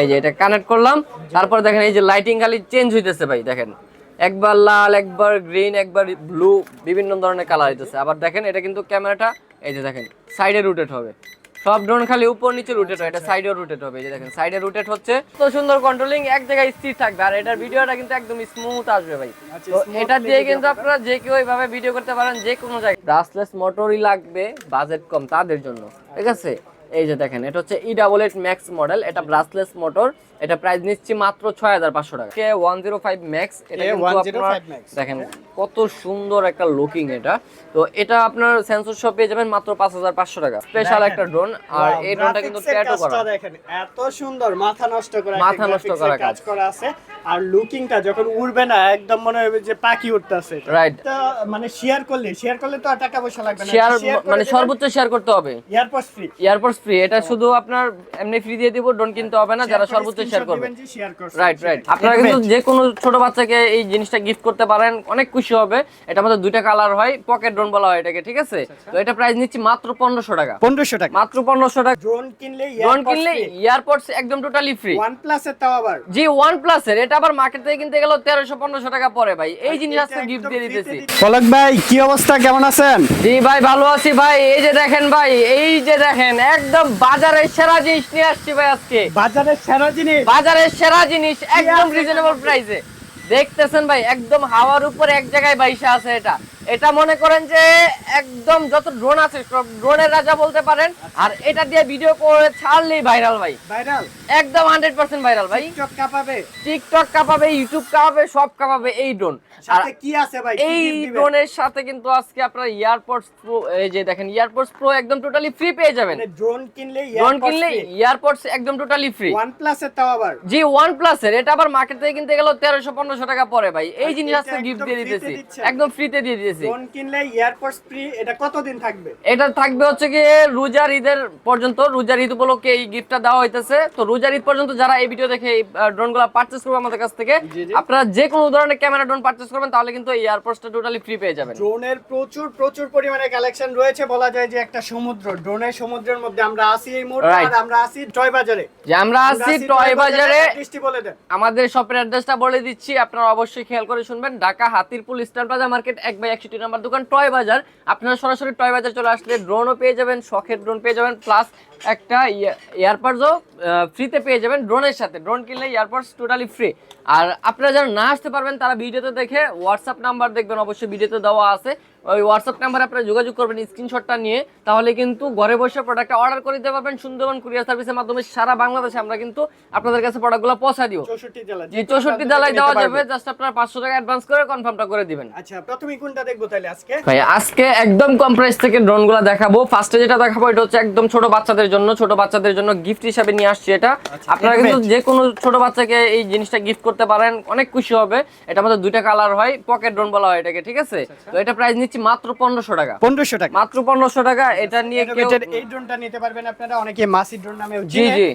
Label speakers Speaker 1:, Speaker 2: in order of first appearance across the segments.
Speaker 1: এই যে এটা কানেক্ট করলাম। তারপর দেখেন এই যে লাইটিং খালি চেঞ্জ হইতেছে ভাই দেখেন। একবার লাল একবার গ্রিন একবার ব্লু বিভিন্ন ধরনের কালার হইতেছে। আবার দেখেন এটা কিন্তু ক্যামেরাটা এই যে দেখেন সাইডে রোটেট হবে। সব ড্রোন খালি উপর নিচে রোটেট হয় এটা সাইডেও রোটেট হবে। এই যে দেখেন সাইডে রোটেট হচ্ছে। তো সুন্দর কন্ট্রোলিং এক জায়গায় স্থির থাকবে। আর এটার ভিডিওটা কিন্তু একদম স্মুথ আসবে ভাই।
Speaker 2: আচ্ছা,
Speaker 1: তো এটা দিয়ে কিন্তু আপনারা যে কেউ এইভাবে ভিডিও করতে পারেন যে কোনো জায়গায়। ব্রাসলেস মোটরই লাগবে বাজেট কম তাদের জন্য। ঠিক আছে? এই যে দেখেন এটা হচ্ছে E double eight max model এটা ব্রাসলেস মোটর এটা প্রাইস নিচ্ছি মাত্র ছয় হাজার পাঁচশো টাকা। K one zero five max এটা কিন্তু
Speaker 2: A105
Speaker 1: আপনার
Speaker 2: Max।
Speaker 1: দেখেন কত সুন্দর একটা লুকিং এটা। তো এটা আপনার সেন্সর শপ পেয়ে যাবেন মাত্র পাঁচ হাজার পাঁচশো টাকা। স্পেশাল একটা ড্রোন আর এই ড্রোনটা কিন্তু ট্যাটু করা
Speaker 2: কাজটা দেখেন এত সুন্দর মাথা নষ্ট করা
Speaker 1: মাথা নষ্ট করা
Speaker 2: কাজ। করা আছে। আর লুকিংটা যখন উড়বে না একদম মনে হবে যে পাখি উঠতেছে
Speaker 1: রাইট
Speaker 2: তো মানে শেয়ার করলে শেয়ার করলে তো টাকা পয়সা লাগবে না।
Speaker 1: শেয়ার মানে সর্বোচ্চ শেয়ার করতে হবে।
Speaker 2: এয়ারপোর্ট ফ্রি
Speaker 1: এয়ারপোর্টস ফ্রি এটা শুধু আপনার এমনি ফ্রি দিয়ে দিব ড্রোন কিনতে হবে না। যারা সর্বোচ্চ শেয়ার করবে।
Speaker 2: শেয়ার করবে
Speaker 1: রাইট রাইট আপনারা কিন্তু যে কোনো ছোট বাচ্চাকে এই জিনিসটা গিফট করতে পারেন অনেক খুশি হবে। এটা আমাদের দুইটা কালার হয় পকেট ড্রোন বলা হয় এটাকে ঠিক আছে? তো এটা প্রাইস নিচ্ছি মাত্র পনেরোশো টাকা।
Speaker 2: পনেরোশো টাকা।
Speaker 1: মাত্র পনেরোশো টাকা।
Speaker 2: ড্রোন কিনলে
Speaker 1: ড্রোন কিনলে এয়ারপোর্টস একদম টোটালি ফ্রি
Speaker 2: ওয়ান প্লাস এর তাও আবার।
Speaker 1: জি ওয়ান প্লাস এর। এটা আবার মার্কেট থেকে কিনতে গেল তেরোশো পনেরোশো টাকা পরে ভাই। এই জিনিস আজকে গিফট দিয়ে দিতেছি।
Speaker 2: পলক ভাই কি অবস্থা? কেমন আছেন?
Speaker 1: জি ভাই ভালো আছি ভাই। এই যে দেখেন ভাই এই যে দেখেন একদম বাজারের সেরা জিনিস নিয়ে আসছি ভাই আজকে।
Speaker 2: বাজারের সেরা জিনিস?
Speaker 1: বাজারের সেরা জিনিস একদম রিজনেবল প্রাইসে দেখতেছেন ভাই একদম হাওয়ার উপর এক জায়গায় বাইসা আছে এটা। এটা মনে করেন যে একদম যত ড্রোন আছে সব ড্রোনের রাজা বলতে পারেন। আর এটা দিয়ে ভিডিও করে ছাড়লেই ভাইরাল ভাই।
Speaker 2: ভাইরাল
Speaker 1: একদম হান্ড্রেড পার্সেন্ট ভাইরাল ভাই।
Speaker 2: টিকটক কাঁপাবে?
Speaker 1: টিকটক কাঁপাবে ইউটিউব কাঁপাবে সব কাঁপাবে এই ড্রোন আর
Speaker 2: কি আছে ভাই?
Speaker 1: এই? ড্রোনের সাথে কিন্তু আজকে আপনারা ইয়ারপডস প্রো এই যে দেখেন ইয়ারপডস প্রো একদম টোটালি ফ্রি পেয়ে যাবেন।
Speaker 2: মানে ড্রোন কিনলে
Speaker 1: ড্রোন কিনলে ইয়ারপডস একদম টোটালি ফ্রি
Speaker 2: ওয়ান প্লাস এর তাও আবার।
Speaker 1: জি ওয়ান প্লাস এর। এটা আবার মার্কেট থেকে কিনতে গেল তেরোশো পনেরোশো টাকা পরে ভাই। এই জিনিস আজকে গিফট দিয়ে দিতেছি? একদম ফ্রিতে দিয়ে দিতেছি।
Speaker 2: কিনলে ফ্রি এটা কতদিন থাকবে?
Speaker 1: এটা থাকবে হচ্ছে কি রোজার ঈদের পর্যন্ত রোজার ঈদ উপলক্ষে এই গিফটটা দেওয়া হইতেছে। তো রোজার ঈদ পর্যন্ত যারা এই ভিডিও দেখে এই করবে আমাদের কাছ থেকে। আপনারা যে কোনো ধরনের ক্যামেরা ড্রোন করবেন তাহলে কিন্তু এই টোটালি ফ্রি পেয়ে যাবেন।
Speaker 2: ড্রোনের প্রচুর প্রচুর পরিমাণে কালেকশন রয়েছে বলা যায় যে একটা সমুদ্র। ড্রোনের সমুদ্রের মধ্যে আমরা আসি এই মুহূর্তে আর আমরা আসি টয় বাজারে।
Speaker 1: যে আমরা আছি টয় বাজারে
Speaker 2: বলে দেন।
Speaker 1: আমাদের শপের অ্যাড্রেসটা বলে দিচ্ছি আপনারা অবশ্যই খেয়াল করে শুনবেন Dhaka Hatirpool Star Plaza market এক বাই একষট্টি নম্বর দোকান, টয় বাজার। আপনারা সরাসরি টয় বাজার চলে আসলে ড্রোনও পেয়ে যাবেন, শখের ড্রোন পেয়ে যাবেন প্লাস একটা এয়ারপডসও ফ্রিতে পেয়ে যাবেন ড্রোনের সাথে। ড্রোন কিনলে এয়ারপডস টোটালি ফ্রি আর আপনারা যারা না আসতে পারবেন, তারা ভিডিওতে দেখে হোয়াটসঅ্যাপ নাম্বার দেখবেন, অবশ্যই ভিডিওতে দেওয়া আছে। ওই হোয়াটসঅ্যাপ নাম্বারে আপনারা যোগাযোগ করবেন স্ক্রিনশটটা নিয়ে। তাহলে কিন্তু ঘরে বসে প্রোডাক্টটা অর্ডার করে দিতে পারবেন সুন্দরবন কুরিয়ার সার্ভিসের মাধ্যমে সারা বাংলাদেশে। আমরা কিন্তু আপনাদের কাছে প্রোডাক্টগুলো পৌঁছা দিব। যে চৌষট্টি জেলায় দেওয়া যাবে জাস্ট আপনার পাঁচশো টাকা অ্যাডভান্স করে কনফার্মটা করে দিবেন।
Speaker 2: আচ্ছা প্রথমে কোনটা দেখব তাহলে আজকে?
Speaker 1: ভাই আজকে একদম কম প্রাইস থেকে ড্রোনগুলা দেখাবো ফার্স্টে যেটা দেখাবো এটা হচ্ছে একদম ছোট বাচ্চাদের জন্য ছোট বাচ্চাদের জন্য গিফট হিসাবে নিয়ে আসছি এটা।
Speaker 2: আচ্ছা,
Speaker 1: আপনারা কিন্তু যে কোনো ছোট বাচ্চাকে এই জিনিসটা গিফট করতে পারেন অনেক খুশি হবে। এটা আমাদের দুইটা কালার হয় পকেট ড্রোন বলা হয় এটাকে ঠিক আছে?
Speaker 2: আচ্ছা,
Speaker 1: তো এটা প্রাইস নিচ্ছি মাত্র পনেরোশো টাকা।
Speaker 2: পনেরোশো টাকা।
Speaker 1: মাত্র পনেরোশো টাকা এটা নিয়ে
Speaker 2: এই ড্রোনটা নিতে পারবেন আপনারা অনেকে মাসি ড্রোন নামেও
Speaker 1: জি, জি।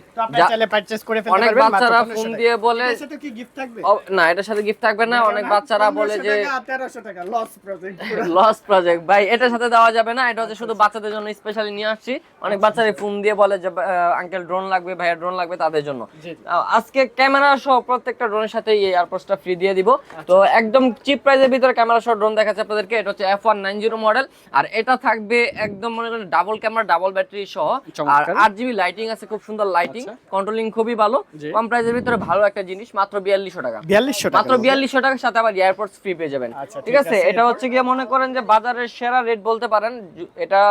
Speaker 2: চাইলে পারচেজ করে ফেলতে
Speaker 1: অনেক বাচ্চারা ফোন দিয়ে বলে
Speaker 2: সাথে কি গিফট থাকবে?
Speaker 1: না এটার সাথে গিফট থাকবে না অনেক বাচ্চারা বলে যে
Speaker 2: 1300 টাকা লস প্রজেক্ট
Speaker 1: লস প্রজেক্ট ভাই এটার সাথে দেওয়া যাবে না এটা হচ্ছে শুধু বাচ্চাদের জন্য স্পেশালি নিয়ে আসছি। অনেক বাচ্চারা ফোন দিয়ে বলে যে আঙ্কেল ড্রোন লাগবে ভাইয়া ড্রোন লাগবে তাদের জন্য। আজকে ক্যামেরা সহ প্রত্যেকটা ড্রোনের সাথে এই এয়ারপোর্টসটা ফ্রি দিয়ে দিব। তো একদম চিপ প্রাইসের ভিতরে ক্যামেরা সহ ড্রোন দেখাচ্ছে আপনাদেরকে। এটা হচ্ছে F one nine zero model আর এটা থাকবে একদম মনে করেন ডাবল ক্যামেরা ডাবল ব্যাটারি সহ। আর আট জিবি লাইটিং আছে খুব সুন্দর লাইটিং
Speaker 2: আচ্ছা।
Speaker 1: কন্ট্রোলিং খুবই ভালো। কম প্রাইসের ভিতরে ভালো একটা জিনিস মাত্র বিয়াল্লিশশো টাকা।
Speaker 2: 4200 টাকা।
Speaker 1: মাত্র বিয়াল্লিশশো টাকার সাথে আবার এয়ারপোর্টস ফ্রি পেয়ে যাবেন।
Speaker 2: আচ্ছা,
Speaker 1: ঠিক আছে? এটা হচ্ছে গিয়ে মনে করেন যে বাজারের সেরা রেট বলতে পারেন এটা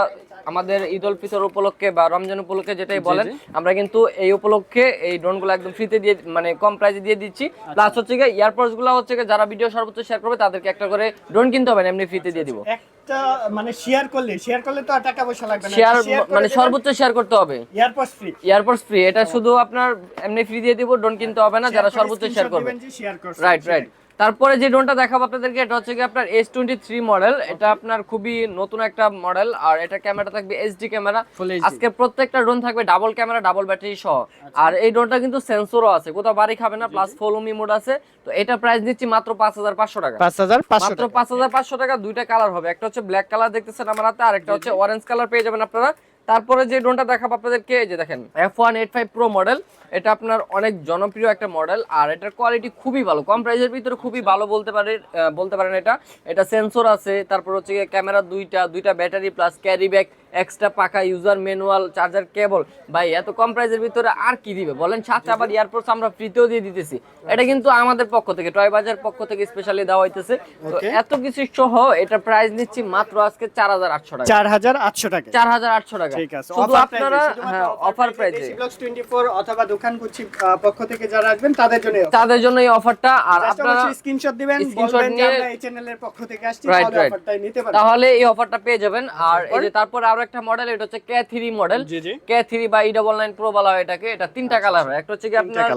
Speaker 1: আমাদের ঈদ উল ফিতর উপলক্ষে বা রমজান উপলক্ষে যেটাই বলেন আমরা কিন্তু এই উপলক্ষে এই ড্রোনগুলো একদম ফ্রিতে দিয়ে মানে কম প্রাইসে দিয়ে দিচ্ছি।
Speaker 2: আচ্ছা।
Speaker 1: প্লাস হচ্ছে গিয়ে এয়ারপোর্টসগুলো হচ্ছে যারা ভিডিও সর্বোচ্চ শেয়ার করবে তাদেরকে একটা করে ড্রোন কিনতে হবে এমনি ফ্রিতে দিয়ে দিব।
Speaker 2: একটা মানে শেয়ার করলে শেয়ার করলে তো আর টাকা পয়সা লাগবে না।
Speaker 1: শেয়ার মানে সর্বোচ্চ শেয়ার করতে হবে।
Speaker 2: এয়ারপোর্ট ফ্রি
Speaker 1: এয়ারপোর্টস ফ্রি এটা শুধু আপনার এমনি ফ্রি দিয়ে দিব ডোন কিনতে হবে না যারা সর্বোচ্চ শেয়ার করবে।
Speaker 2: শেয়ার করবে
Speaker 1: রাইট রাইট তারপরে যে ড্রোনটা দেখাবো আপনাদেরকে এটা হচ্ছে কি আপনার এস টোয়েন্টি থ্রি মডেল এটা আপনার খুবই নতুন একটা মডেল আর এটা ক্যামেরা থাকবে এইচডি ক্যামেরা আজকে প্রত্যেকটা ড্রোন থাকবে ডাবল ক্যামেরা ডাবল ব্যাটারি সহ। আর এই ড্রোনটা কিন্তু সেন্সরও আছে কোথাও বাড়ি খাবে না প্লাস ফলোমি মোড আছে। তো এটা প্রাইস দিচ্ছি মাত্র পাঁচ হাজার পাঁচশো টাকা। মাত্র পাঁচ হাজার পাঁচশো টাকা দুইটা কালার হবে। একটা হচ্ছে ব্ল্যাক কালার দেখতেছেন আমার হাতে আর একটা হচ্ছে অরেঞ্জ কালার পেয়ে যাবেন আপনারা। তারপরে যে ড্রোনটা দেখাবো আপনাদেরকে, এই যে দেখেন F one eight five pro model এটা আপনার অনেক জনপ্রিয় একটা মডেল আর এটার কোয়ালিটি খুবই ভালো। কম প্রাইসের ভিতরে খুবই ভালো বলতে পারে বলতে পারেন এটা। এটা সেন্সর আছে, তারপর হচ্ছে ক্যামেরা দুইটা দুইটা battery plus carry bag extra পাকা ইউজার ম্যানুয়াল চার্জার কেবল ভাই এত কম প্রাইসের ভিতরে আর কি দিবে? বলেন সাথে আবার এয়ারপোর্টস আমরা ফ্রিতেও দিয়ে দিতেছি। এটা কিন্তু আমাদের পক্ষ থেকে টয় বাজার পক্ষ থেকে স্পেশালি দেওয়া হইতেছে। তো এত কিছু সহ এটা প্রাইস নিচ্ছি মাত্র আজকে চার হাজার আটশো টাকা।
Speaker 2: চার হাজার আটশো টাকা।
Speaker 1: চার হাজার আটশো টাকা।
Speaker 2: ঠিক আছে।
Speaker 1: শুধু আপনারা হ্যাঁ অফার প্রাইসে
Speaker 2: ব্লগস 24 অথবা দোকান কুচি পক্ষ থেকে যারা আসবেন তাদের জন্য
Speaker 1: তাদের জন্য এই অফারটা আর আপনারা
Speaker 2: স্ক্রিনশট দিবেন যে
Speaker 1: নিয়ে-
Speaker 2: এই চ্যানেলের পক্ষ থেকে আসছি তাহলে
Speaker 1: right.
Speaker 2: নিতে পারেন
Speaker 1: তাহলে এই অফারটা পেয়ে যাবেন। আর এই? যে তারপরে আরও একটা মডেল এটা হচ্ছে K three model K three বা ই ডাবল নাইন প্রো বলা হয় এটাকে। এটা তিনটা কালার হয়। একটা হচ্ছে কি আপনার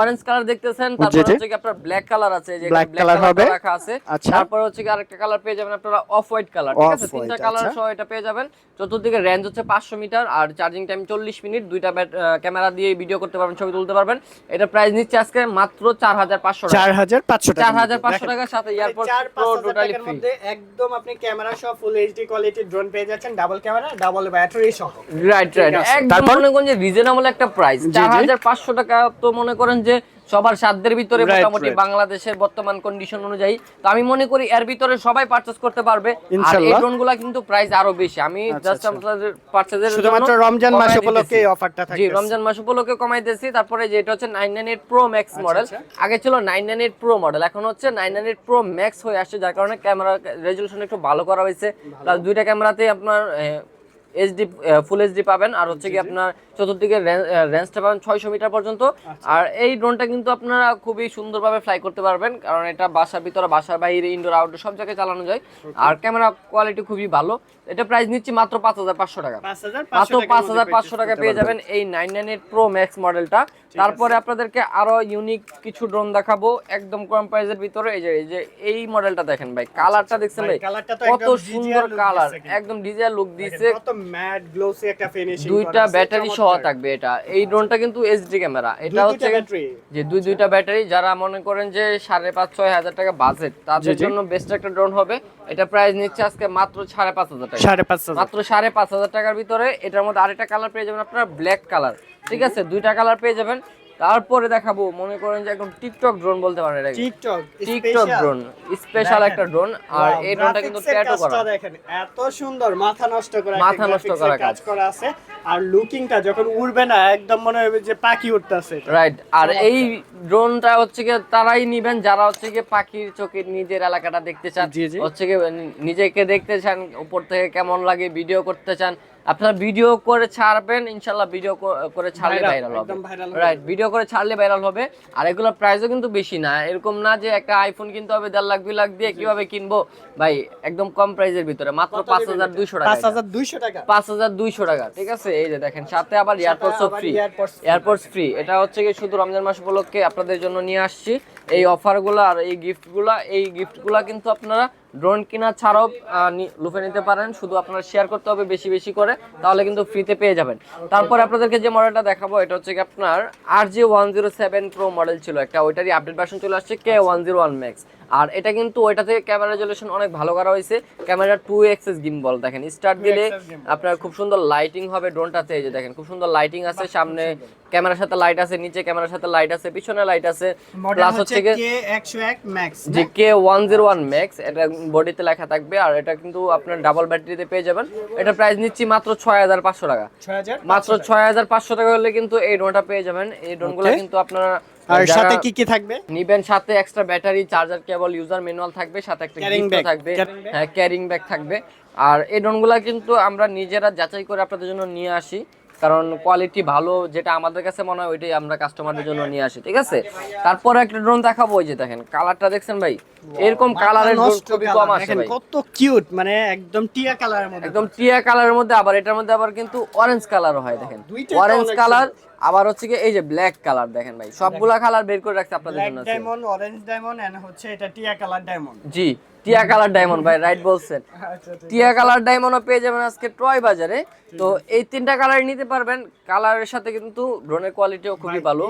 Speaker 1: অরেঞ্জ কালার দেখতেছেন তারপর হচ্ছে কি আপনার ব্ল্যাক কালার আছে যে ব্ল্যাক কালার
Speaker 2: হবে।
Speaker 1: রাখা আছে।
Speaker 2: আচ্ছা।
Speaker 1: তারপর হচ্ছে কি আরেকটা কালার পেয়ে যাবেন আপনারা অফ হোয়াইট কালার ঠিক আছে? তিনটা কালার
Speaker 2: আচ্ছা।
Speaker 1: সহ এটা পেয়ে যাবেন। চতুর্দিকে রেঞ্জ হচ্ছে পাঁচশো মিটার আর চার্জিং টাইম চল্লিশ মিনিট। দুইটা ক্যামেরা দিয়ে ভিডিও করতে পারবেন ছবি তুলতে পারবেন। এটা প্রাইস নিচ্ছে আজকে মাত্র চার হাজার পাঁচশো টাকা।
Speaker 2: চার হাজার পাঁচশো টাকা
Speaker 1: চার হাজার পাঁচশো। টাকার সাথে এয়ারপোর্ট প্রো টোটালি ফ্রি
Speaker 2: একদম আপনি ক্যামেরা সহ ফুল এইচডি কোয়ালিটি ড্রোন পেয়ে যাচ্ছেন ডাবল ক্যামেরা ডাবল ব্যাটারি সহ
Speaker 1: রাইট রাইট একদম
Speaker 2: তারপর?
Speaker 1: মনে করেন যে রিজনেবল একটা প্রাইস
Speaker 2: জি, জি।
Speaker 1: চার হাজার পাঁচশো টাকা তো মনে করেন যে সবার সাধ্যের ভিতরে মোটামুটি বাংলাদেশের বর্তমান কন্ডিশন অনুযায়ী। তো আমি মনে করি এর ভিতরে সবাই পারচেজ করতে পারবে। আর এই। ড্রোনগুলো কিন্তু প্রাইস আরও বেশি। আমি
Speaker 2: আচ্ছা,
Speaker 1: জাস্ট
Speaker 2: আচ্ছা।
Speaker 1: আপনাদের পারচেজের
Speaker 2: শুধুমাত্র রমজান মাস উপলক্ষে এই অফারটা
Speaker 1: জি রমজান মাস উপলক্ষে কমাইতেছি তারপরে যে এটা হচ্ছে nine nine eight pro max model
Speaker 2: আচ্ছা।
Speaker 1: আগে ছিল nine nine eight pro model এখন হচ্ছে nine nine eight pro max হয়ে আসছে যার কারণে ক্যামেরা রেজলিউশন একটু ভালো করা হয়েছে। প্লাস দুইটা ক্যামেরাতে আপনার এইচডি ফুল এইচডি পাবেন। আর হচ্ছে কি আপনার চতুর্দিকে রেঞ্জটা পাবেন ছয়শো মিটার পর্যন্ত।
Speaker 2: আচ্ছা।
Speaker 1: আর এই ড্রোনটা কিন্তু আপনারা খুবই সুন্দরভাবে ফ্লাই করতে পারবেন। কারণ এটা বাসার ভিতরে বাসার বাইরে ইনডোর আউটডোর সব জায়গায় চালানো যায়। আর ক্যামেরা কোয়ালিটি খুবই ভালো। এটা প্রাইস নিচ্ছি মাত্র পাঁচ হাজার পাঁচশো টাকা। মাত্র পাঁচ হাজার পাঁচশো টাকা পেয়ে যাবেন এই nine nine eight pro max মডেলটা তারপরে আপনাদেরকে আরও ইউনিক কিছু ড্রোন দেখাবো একদম কম প্রাইসের ভিতরে। এই যে এই যে এই মডেলটা দেখেন ভাই কালারটা দেখছেন
Speaker 2: ভাই,
Speaker 1: ভাই?
Speaker 2: কালারটা তো
Speaker 1: কত সুন্দর কালার একদম ডিজাইন লুক দিছে
Speaker 2: কত ম্যাট গ্লোসি একটা ফিনিশিং
Speaker 1: দুইটা ব্যাটারি সহ থাকবে এটা। এই ড্রোনটা কিন্তু এইচডি ক্যামেরা এটা হচ্ছে যে দুই দুইটা ব্যাটারি যারা মনে করেন যে সাড়ে পাঁচ ছয় হাজার টাকা বাজেট তাদের। জন্য বেস্ট একটা ড্রোন হবে। এটা প্রাইস নিচ্ছে আজকে মাত্র সাড়ে পাঁচ হাজার টাকা।
Speaker 2: সাড়ে পাঁচ
Speaker 1: মাত্র সাড়ে পাঁচ হাজার টাকার ভিতরে এটার মধ্যে আরেকটা কালার পেয়ে যাবেন আপনারা ব্ল্যাক কালার ঠিক আছে? দুইটা কালার পেয়ে যাবেন। তারপরে দেখাবো মনে করেন যে একদম টিকটক ড্রোন বলতে পারেন এটাকে।
Speaker 2: টিকটক
Speaker 1: টিকটক ড্রোন স্পেশাল একটা ড্রোন আর এই ড্রোনটা কিন্তু ট্যাটু করা।
Speaker 2: দেখেন এত সুন্দর মাথা নষ্ট করা
Speaker 1: মাথা নষ্ট করা
Speaker 2: কাজ করা আছে আর লুকিংটা যখন উড়বে না একদম মনে হবে যে পাখি উঠতেছে
Speaker 1: রাইট আর এই ড্রোনটা হচ্ছে কি তারাই নিবেন যারা হচ্ছে কি পাখির চোখে নিজের এলাকাটা দেখতে চান। হচ্ছে কি নিজেকে দেখতে চান উপর থেকে কেমন লাগে ভিডিও করতে চান আপনারা ভিডিও করে ছাড়বেন ইনশাল্লাহ ভিডিও করে ছাড়লে ভাইরাল হবে। রাইট ভিডিও করে ছাড়লে ভাইরাল হবে। আর এগুলোর প্রাইসও কিন্তু বেশি না। এরকম না যে একটা আইফোন কিনতে হবে দেড় লাখ দুই লাখ দিয়ে কীভাবে কিনবো? ভাই একদম কম প্রাইসের ভিতরে। মাত্র পাঁচ হাজার দুইশো টাকা
Speaker 2: পাঁচ। হাজার দুইশো টাকা?
Speaker 1: পাঁচ হাজার দুইশো টাকা। ঠিক আছে? এই যে দেখেন সাথে আবার এয়ারপোর্টস ফ্রি এয়ারপোর্টস ফ্রি এটা হচ্ছে কি শুধু রমজান মাস উপলক্ষে আপনাদের জন্য নিয়ে আসছি। এই অফারগুলো আর এই গিফটগুলো এই গিফটগুলো কিন্তু আপনারা ড্রোন কেনা ছাড়াও লুফে নিতে পারেন। শুধু আপনারা শেয়ার করতে হবে বেশি বেশি করে, তাহলে কিন্তু ফ্রিতে পেয়ে যাবেন। তারপর আপনাদেরকে যে মডেলটা দেখাবো, এটা হচ্ছে কি আপনার R G one zero seven pro model ছিল একটা। ওইটারই আপডেট ভার্সন চলে আসছে K one zero one max আর এটা কিন্তু ওইটা থেকে ক্যামেরা রেজলিউশন অনেক ভালো করা হয়েছে। ক্যামেরা টু এক্সেস গিম্বল দেখেন। স্টার্ট দিলে আপনার খুব সুন্দর লাইটিং হবে ড্রোনটাতে এই যে দেখেন খুব সুন্দর লাইটিং আছে সামনে ক্যামেরার সাথে লাইট আছে নিচে ক্যামেরার সাথে লাইট আছে পিছনে লাইট আছে প্লাস
Speaker 2: হচ্ছে
Speaker 1: কে
Speaker 2: একশো এক ম্যাক্স
Speaker 1: যে K one zero one max এটা বডিতে লেখা থাকবে আর এটা কিন্তু আপনার ডাবল ব্যাটারিতে পেয়ে যাবেন। এটা প্রাইস নিচ্ছি মাত্র ছয় হাজার পাঁচশো টাকা।
Speaker 2: ছয় হাজার
Speaker 1: মাত্র ছয় হাজার পাঁচশো টাকা হলে কিন্তু এই ড্রোনটা পেয়ে যাবেন। এই ড্রোনগুলো. কিন্তু আপনারা
Speaker 2: আর সাথে কি কি থাকবে?
Speaker 1: নিবেন সাথে extra battery charger cable user manual থাকবে সাথে একটা গিফট থাকবে হ্যাঁ ক্যারিং ব্যাগ থাকবে। আর এই ড্রোনগুলা কিন্তু আমরা নিজেরা যাচাই করে আপনাদের জন্য নিয়ে আসি কারণ কোয়ালিটি ভালো যেটা আমাদের কাছে মনে হয় ওইটাই আমরা কাস্টমারদের জন্য নিয়ে আসি ঠিক আছে? তারপরে একটা ড্রোন দেখাবো ওই যে দেখেন কালারটা দেখছেন ভাই? এরকম কালারের ড্রোন খুবই কম আসে ভাই।
Speaker 2: কত কিউট মানে একদম টিয়া কালারের মধ্যে
Speaker 1: একদম টিয়া কালারের মধ্যে আবার এটার মধ্যে আবার কিন্তু অরেঞ্জ কালারও হয় দেখেন। Orange colour. আবার হচ্ছে কি এই যে ব্ল্যাক কালার দেখেন ভাই সবগুলা কালার বের করে রাখছে আপনাদের জন্য।
Speaker 2: ডায়মন্ড অরেঞ্জ ডায়মন্ড এন্ড হচ্ছে এটা টিয়া কালার ডায়মন্ড
Speaker 1: জি টিয়া কালার ডায়মন্ড ভাই রাইট বলছেন।
Speaker 2: আচ্ছা
Speaker 1: টিয়া কালার ডায়মন্ডও পেয়ে যাবেন আজকে টয় বাজারে। তো এই তিনটা কালার নিতে পারবেন। কালারের সাথে কিন্তু ড্রোনের কোয়ালিটিও খুবই ভালো।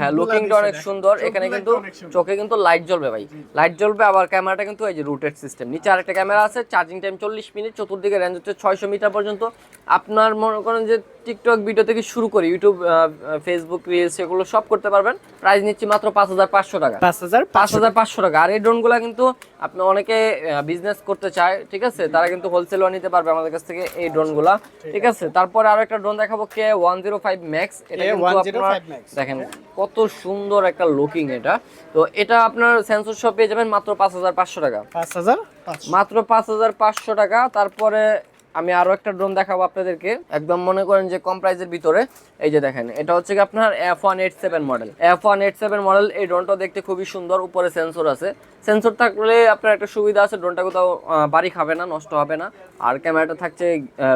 Speaker 1: হ্যাঁ লুকিংটা অনেক সুন্দর। এখানে কিন্তু চোখে কিন্তু লাইট জ্বলবে ভাই। লাইট জ্বলবে আবার ক্যামেরাটা কিন্তু এই যে রুটেড সিস্টেম নিচে আরেকটা ক্যামেরা আছে চার্জিং টাইম চল্লিশ মিনিট চতুর্দিকে রেঞ্জ হচ্ছে ছয়শো মিটার পর্যন্ত। আপনার মনে করেন যে টিকটক ভিডিও থেকে শুরু করে ইউটিউব ফেসবুক রিলস এগুলো সব করতে পারবেন। প্রাইস নিচ্ছি মাত্র পাঁচ হাজার পাঁচশো টাকা।
Speaker 2: পাঁচ হাজার
Speaker 1: পাঁচ হাজার পাঁচশো টাকা। আর এই ড্রোনগুলো কিন্তু আপনি অনেকে বিজনেস করতে চায় ঠিক আছে? তারা কিন্তু হোলসেলও নিতে পারবে আমাদের কাছ থেকে এই ড্রোনগুলা ঠিক আছে। তারপরে আরও একটা ড্রোন দেখাবো K one zero five max. এটা কিন্তু আপনার দেখেন কত সুন্দর একটা লুকিং এটা। তো এটা আপনার সেন্সর শপ পেয়ে যাবেন মাত্র পাঁচ হাজার পাঁচশো টাকা। মাত্র টাকা। তারপরে আমি আরও একটা ড্রোন দেখাবো আপনাদেরকে। একদম মনে করেন যে কম প্রাইসের ভিতরে। এই যে দেখেন এটা হচ্ছে কি আপনার F one eight seven model F one eight seven model এই ড্রোনটা দেখতে খুবই সুন্দর। উপরে সেন্সর আছে। সেন্সর থাকলে আপনার একটা সুবিধা আছে ড্রোনটা কোথাও বাড়ি খাবে না, নষ্ট হবে না। আর ক্যামেরাটা থাকছে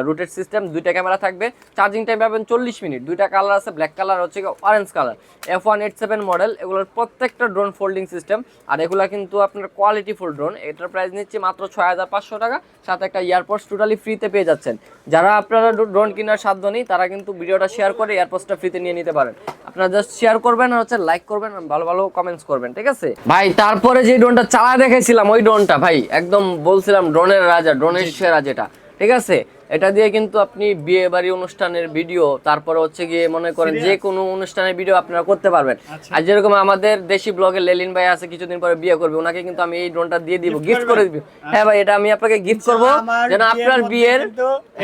Speaker 1: রুটেড সিস্টেম দুইটা ক্যামেরা থাকবে। চার্জিং টাইম পাবেন চল্লিশ মিনিট। দুইটা কালার আছে ব্ল্যাক কালার হচ্ছে orange colour F one eight seven model এগুলোর প্রত্যেকটা ড্রোন ফোল্ডিং সিস্টেম আর এগুলা কিন্তু আপনার কোয়ালিটি ফুল ড্রোন এটার প্রাইস নিচ্ছে মাত্র ছয় হাজার পাঁচশো টাকা। সাথে একটা এয়ারপোর্টস টোটালি ফ্রিতে পেয়ে যাচ্ছেন। যারা আপনারা ড্রোন কেনার সাধ্য নেই, তারা কিন্তু ভিডিওটা শেয়ার করে এয়ারপোর্টসটা ফ্রিতে নিয়ে নিতে পারেন। আপনারা জাস্ট শেয়ার করবেন আর হচ্ছে লাইক করবেন, ভালো ভালো কমেন্টস করবেন, ঠিক আছে? ভাই, তারপরে যে ড্রোনটা চালা দেখেছিলাম ওই ড্রোনটা ভাই। একদম বলছিলাম ড্রোনের রাজা ড্রোনের সেরা যেটা। ঠিক আছে? এটা দিয়ে কিন্তু আপনি বিয়ে বাড়ি অনুষ্ঠানের ভিডিও তারপরে হচ্ছে গিয়ে মনে করেন যে কোনো অনুষ্ঠানের ভিডিও আপনারা করতে পারবেন।
Speaker 2: আচ্ছা।
Speaker 1: আর যেরকম আমাদের দেশি ব্লগে লেলিন ভাই আছে কিছুদিন পরে বিয়ে করবে ওনাকে কিন্তু আমি এই ড্রোনটা দিয়ে দিব গিফট করে দিব। হ্যাঁ ভাই এটা আমি আপনাকে গিফট করব যেন আপনার বিয়ের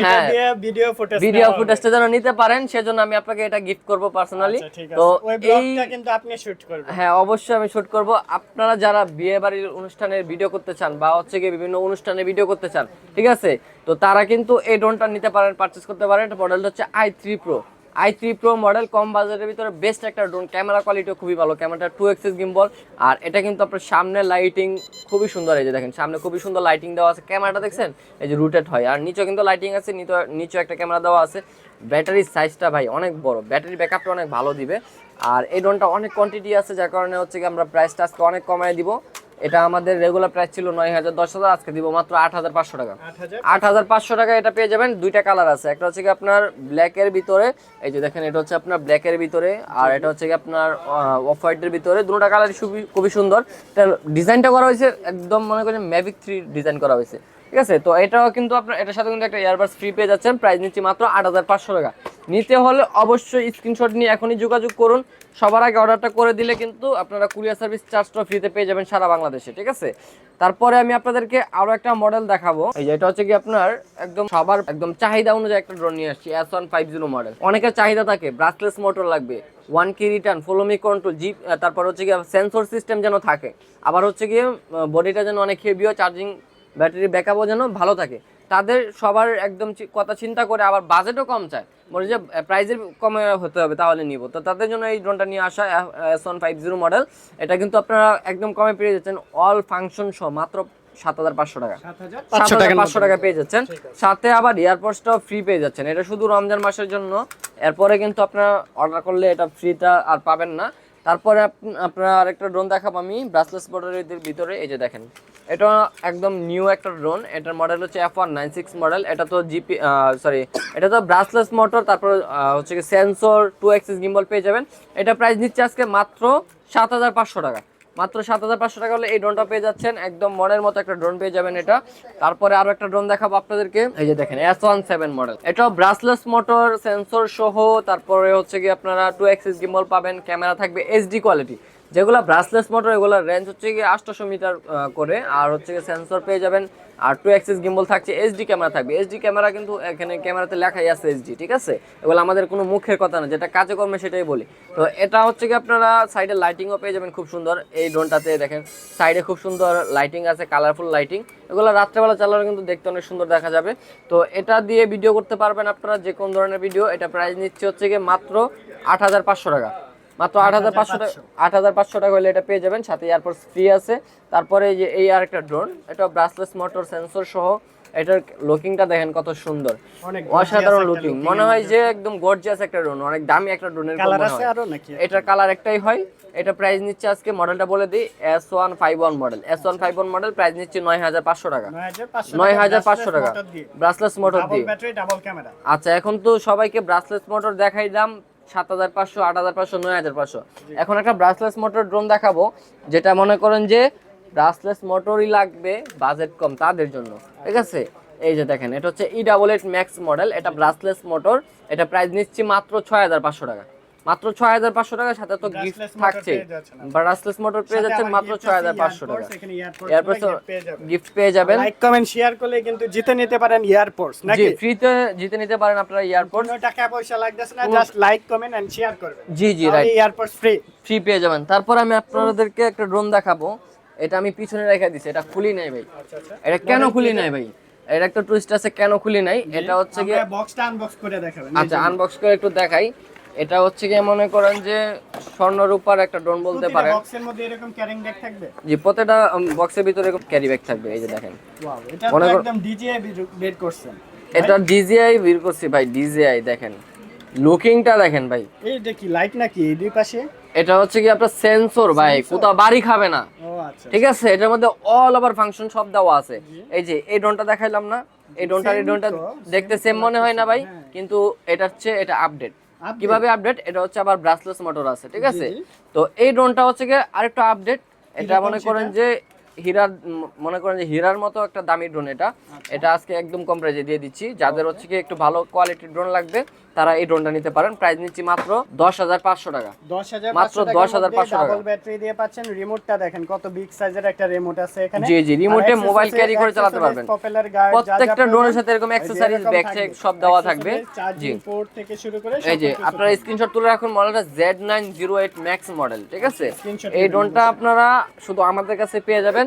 Speaker 1: হ্যাঁ
Speaker 2: ভিডিও ফুটেজ
Speaker 1: ভিডিও ফুটেজটা যেন নিতে পারেন সেজন্য আমি আপনাকে এটা গিফট করব পার্সোনালি তো
Speaker 2: ওই
Speaker 1: এই
Speaker 2: ব্লগটা কিন্তু আপনি শুট করবেন।
Speaker 1: হ্যাঁ অবশ্যই আমি শুট করব। আপনারা যারা বিয়ে বাড়ির অনুষ্ঠানের ভিডিও করতে চান বা হচ্ছে গিয়ে বিভিন্ন অনুষ্ঠানে ভিডিও করতে চান ঠিক আছে? তো তারা কিন্তু এই ড্রোনটা নিতে পারেন পারচেস করতে পারেন। এটা মডেলটা হচ্ছে I three pro I three pro model কম বাজারের ভিতরে বেস্ট একটা ড্রোন ক্যামেরা কোয়ালিটিও খুবই ভালো। ক্যামেরাটা টু এক্সেস গিম্বল আর এটা কিন্তু আপনার সামনে লাইটিং খুবই সুন্দর। এই যে দেখেন, সামনে খুবই সুন্দর লাইটিং দেওয়া আছে। ক্যামেরাটা দেখছেন? এই যে রুটেড হয়। আর নিচেও কিন্তু লাইটিং আছে নিচে- নিচেও একটা ক্যামেরা দেওয়া আছে। ব্যাটারির সাইজটা ভাই অনেক বড়। ব্যাটারি ব্যাকআপটা অনেক ভালো দিবে। আর এই ড্রোনটা অনেক কোয়ান্টিটি আছে, যার কারণে হচ্ছে কি আমরা প্রাইসটা আজকে অনেক কমায় দিব। এটা আমাদের রেগুলার প্রাইস ছিল নয় হাজার দশ হাজার আজকে দিব মাত্র আট হাজার পাঁচশো টাকা।
Speaker 2: আট হাজার?
Speaker 1: পাঁচশো টাকা এটা পেয়ে যাবেন দুইটা কালার আছে। একটা হচ্ছে কি আপনার ব্ল্যাকের ভিতরে এই যে দেখেন এটা হচ্ছে আপনার ব্ল্যাকের ভিতরে আর এটা হচ্ছে কি আপনার অফ হোয়াইটের ভিতরে। দুটোটা কালার খুবই খুবই সুন্দর। এটার ডিজাইনটা করা হয়েছে একদম মনে করেন ম্যাভিক থ্রি ডিজাইন করা হয়েছে। ঠিক আছে? তো এটাও কিন্তু আপনার এটার সাথে কিন্তু একটা ইয়ারবাস ফ্রি পেয়ে যাচ্ছেন। প্রাইস নিচ্ছি মাত্র আট হাজার পাঁচশো টাকা। নিতে হলে অবশ্যই স্ক্রিনশট নিয়ে এখনই যোগাযোগ করুন। সবার আগে অর্ডারটা করে দিলে কিন্তু আপনারা কুরিয়ার সার্ভিস চার্জটা ফ্রিতে পেয়ে যাবেন সারা বাংলাদেশে, ঠিক আছে? তারপরে আমি আপনাদেরকে আরও একটা মডেল দেখাবো। এই যে এটা হচ্ছে কি আপনার একদম সবার একদম চাহিদা অনুযায়ী একটা ড্রোন নিয়ে আসছি S one five zero model অনেকের চাহিদা থাকে ব্রাসলেস মোটর লাগবে one key return follow me control জি তারপর হচ্ছে গিয়ে সেন্সর সিস্টেম যেন থাকে। আবার হচ্ছে গিয়ে বডিটা যেন অনেক হেভিও চার্জিং ব্যাটারি ব্যাকআপও যেন ভালো থাকে। তাদের সবার একদম কথা চিন্তা করে আবার বাজেটও কম চায়। বলে যে প্রাইজের কমে হতে হবে তাহলে নিব। তো তাদের জন্য এই ড্রোনটা নিয়ে আসা S one five zero model এটা কিন্তু আপনারা একদম কমে পেয়ে যাচ্ছেন। অল ফাংশন সহ মাত্র সাত হাজার পাঁচশো টাকা।
Speaker 2: সাত হাজার পাঁচশো
Speaker 1: হাজার
Speaker 2: টাকা
Speaker 1: পাঁচশো টাকা পেয়ে যাচ্ছেন। সাথে আবার এয়ারপোর্টসটাও ফ্রি পেয়ে যাচ্ছেন। এটা শুধু রমজান মাসের জন্য। এরপরে কিন্তু আপনারা অর্ডার করলে এটা ফ্রিটা আর পাবেন না। তারপরে আপ- আপনার আরেকটা ড্রোন দেখাবো আমি। ব্রাসলেস বর্ডারের ভিতরে এই যে দেখেন। এটা একদম নিউ একটা ড্রোন এটার মডেল হচ্ছে F one nine six model এটা তো জিপি সরি এটা তো ব্রাসলেস মোটর তারপর হচ্ছে কি সেন্সর টু এক্সিস গিম্বল পেয়ে যাবেন। এটা প্রাইস নিচ্ছে আজকে মাত্র সাত হাজার পাঁচশো টাকা। মাত্র সাত হাজার পাঁচশো টাকা হলে এই ড্রোনটা পেয়ে যাচ্ছেন। একদম মডেল মতো একটা ড্রোন পেয়ে যাবেন এটা। তারপরে আরও একটা ড্রোন দেখাবো আপনাদেরকে। এই যে দেখেন এস ওয়ান সেভেন মডেল এটা ব্রাসলেস মোটর সেন্সর সহ, তারপরে হচ্ছে কি আপনারা টু এক্সিস গিম্বল পাবেন ক্যামেরা থাকবে এইচডি কোয়ালিটি যেগুলো ব্রাসলেস মোটর এগুলোর রেঞ্জ হচ্ছে কি আটশোশো মিটার করে। আর হচ্ছে কি সেন্সর পেয়ে যাবেন। আর টু এক্সিস গিম্বল থাকছে এইচডি ক্যামেরা থাকবে। এইচডি ক্যামেরা কিন্তু এখানে ক্যামেরাতে লেখাই আছে এইচডি ঠিক আছে? এগুলো আমাদের কোনো মুখের কথা না, যেটা কাজে কর্মে সেটাই বলি। তো এটা হচ্ছে কি আপনারা সাইডে লাইটিংও পেয়ে যাবেন খুব সুন্দর। এই ড্রোনটাতে দেখেন সাইডে খুব সুন্দর লাইটিং আছে কালারফুল লাইটিং এগুলো রাত্রেবেলা চালালে কিন্তু দেখতে অনেক সুন্দর দেখা যাবে। তো এটা দিয়ে ভিডিও করতে পারবেন আপনারা যে কোন ধরনের ভিডিও এটা প্রাইস নিচ্ছে হচ্ছে গিয়ে মাত্র আট হাজার পাঁচশো টাকা। মাত্র আট হাজার পাঁচশো টাকা আট হাজার পাঁচশো টাকা হলে এটা পেয়ে যাবেন। সাথে এয়ারপোর্টস ফ্রি আছে। তারপরে এই যে এই আরেকটা ড্রোন এটা ব্রাসলেস মোটর সেন্সর সহ এটার লুকিংটা দেখেন কত সুন্দর। অসাধারণ
Speaker 2: একটা
Speaker 1: লুকিং মনে হয় যে একদম গর্জিয়াস একটা ড্রোন অনেক দামি একটা ড্রোনের
Speaker 2: কালার আছে আরও নাকি?
Speaker 1: এটার কালার একটাই হয়। এটা প্রাইস নিচ্ছে আজকে মডেলটা বলে দিই S one five one model S one five one model price নিচ্ছে নয় হাজার পাঁচশো টাকা।
Speaker 2: 9500
Speaker 1: নয় হাজার পাঁচশো টাকা। ব্রাসলেস মোটর দিয়ে।
Speaker 2: ব্যাটারি ডাবল ক্যামেরা
Speaker 1: আচ্ছা এখন তো সবাইকে ব্রাসলেস মোটর দেখাই দাম। সাত হাজার পাঁচশো, আট হাজার পাঁচশো, নয় হাজার পাঁচশো। এখন একটা ব্রাসলেস মোটর ড্রোন দেখাবো, যেটা মনে করেন যে ব্রাসলেস মোটরই লাগবে বাজেট কম তাদের জন্য। ঠিক আছে? এই যে দেখেন, এটা হচ্ছে E double eight max model এটা ব্রাসলেস মোটর এটা প্রাইস নিচ্ছি মাত্র ছয় হাজার পাঁচশো টাকা। মাত্র ছয় হাজার পাঁচশো টাকা সাথে তো গিফট থাকছে। ব্রাসলেস মোটর পেয়ে যাচ্ছেন মাত্র ছয় হাজার পাঁচশো টাকা।
Speaker 2: এয়ারপোর্টস
Speaker 1: গিফট পেয়ে যাবেন।
Speaker 2: লাইক কমেন্ট শেয়ার করলে কিন্তু জিতে নিতে পারেন এয়ারপোর্টস নাকি?
Speaker 1: ফ্রিতে জিতে নিতে পারেন আপনারা এয়ারপোর্ট
Speaker 2: কোনো টাকা পয়সা লাগতেছে না just like comment and share করবেন।
Speaker 1: জি জি রাইট
Speaker 2: এয়ারপোর্টস ফ্রি
Speaker 1: ফ্রি পেয়ে যাবেন। তারপর আমি আপনাদেরকে একটা ড্রোন দেখাবো। এটা আমি পিছনে রেখে দিছি এটা খুলি নাই ভাই।
Speaker 2: আচ্ছা আচ্ছা।
Speaker 1: এটা কেন খুলি নাই ভাই? এটা একটা টুইস্ট আছে কেন খুলি নাই? এটা হচ্ছে গিয়ে
Speaker 2: বক্সটা আনবক্স করে দেখাবেন।
Speaker 1: আচ্ছা আনবক্স করে একটু দেখাই। এটা হচ্ছে গিয়ে মনে করেন যে স্বর্ণ রূপার একটা ড্রোন বলতে পারেন।
Speaker 2: বক্সের মধ্যে এরকম ক্যারিং ব্যাগ থাকবে?
Speaker 1: যে প্রত্যেকটা বক্সের ভিতরে ক্যারি ব্যাগ থাকবে এই যে দেখেন।
Speaker 2: ওয়াও এটা একদম ডিজে বের করছেন।
Speaker 1: এটা ডিজিআই বের করছি ভাই ডিজিআই দেখেন। লুকিংটা দেখেন ভাই।
Speaker 2: এই দেখি লাইট নাকি এই দুই পাশে?
Speaker 1: এটা হচ্ছে কি আপনার সেন্সর ভাই কোথাও বাড়ি খাবে না।
Speaker 2: ও আচ্ছা
Speaker 1: ঠিক আছে এটার মধ্যে অল ওভার ফাংশন সব দেওয়া আছে। এই যে এই ড্রোনটা দেখাইলাম না এই ড্রোনটা এই ড্রোনটা দেখতে সেম মনে হয় না ভাই
Speaker 2: হ্যাঁ।
Speaker 1: কিন্তু এটা হচ্ছে এটা আপডেট? কীভাবে আপডেট এটা হচ্ছে আবার ব্রাসলেস মোটর আছে ঠিক আছে? তো এই ড্রোনটা হচ্ছে গিয়ে আরেকটা আপডেট এটা মনে করেন যে হীরার মনে করেন যে হীরার মতো একটা দামি ড্রোন এটা।
Speaker 2: আচ্ছা।
Speaker 1: এটা আজকে একদম কম প্রাইজে দিয়ে দিচ্ছি। যাদের হচ্ছে কি একটু ভালো কোয়ালিটির ড্রোন লাগবে তারা এই ড্রোনটা নিতে পারেন। প্রাইস নিচ্ছি মাত্র দশ হাজার পাঁচশো টাকা।
Speaker 2: মাত্র দশ হাজার
Speaker 1: মাত্র 10,500 টাকা।
Speaker 2: ব্যাটারি দিয়ে পাচ্ছেন। রিমোটটা দেখেন কত বিগ সাইজের একটা রিমোট আছে এখানে।
Speaker 1: জি, জি, এ mobile carry করে চালাতে পারবেন। প্রত্যেকটা ড্রোনের সাথে এরকম অ্যাক্সেসরিজ ব্যাগ ট্যাগ সব দেওয়া থাকবে। জি।
Speaker 2: পোর্ট থেকে শুরু করে
Speaker 1: এই যে আপনারা স্ক্রিনশট তুলে রাখুন মডেলটা Z nine zero eight max model ঠিক আছে? এই ড্রোনটা আপনারা শুধু আমাদের কাছে পেয়ে যাবেন।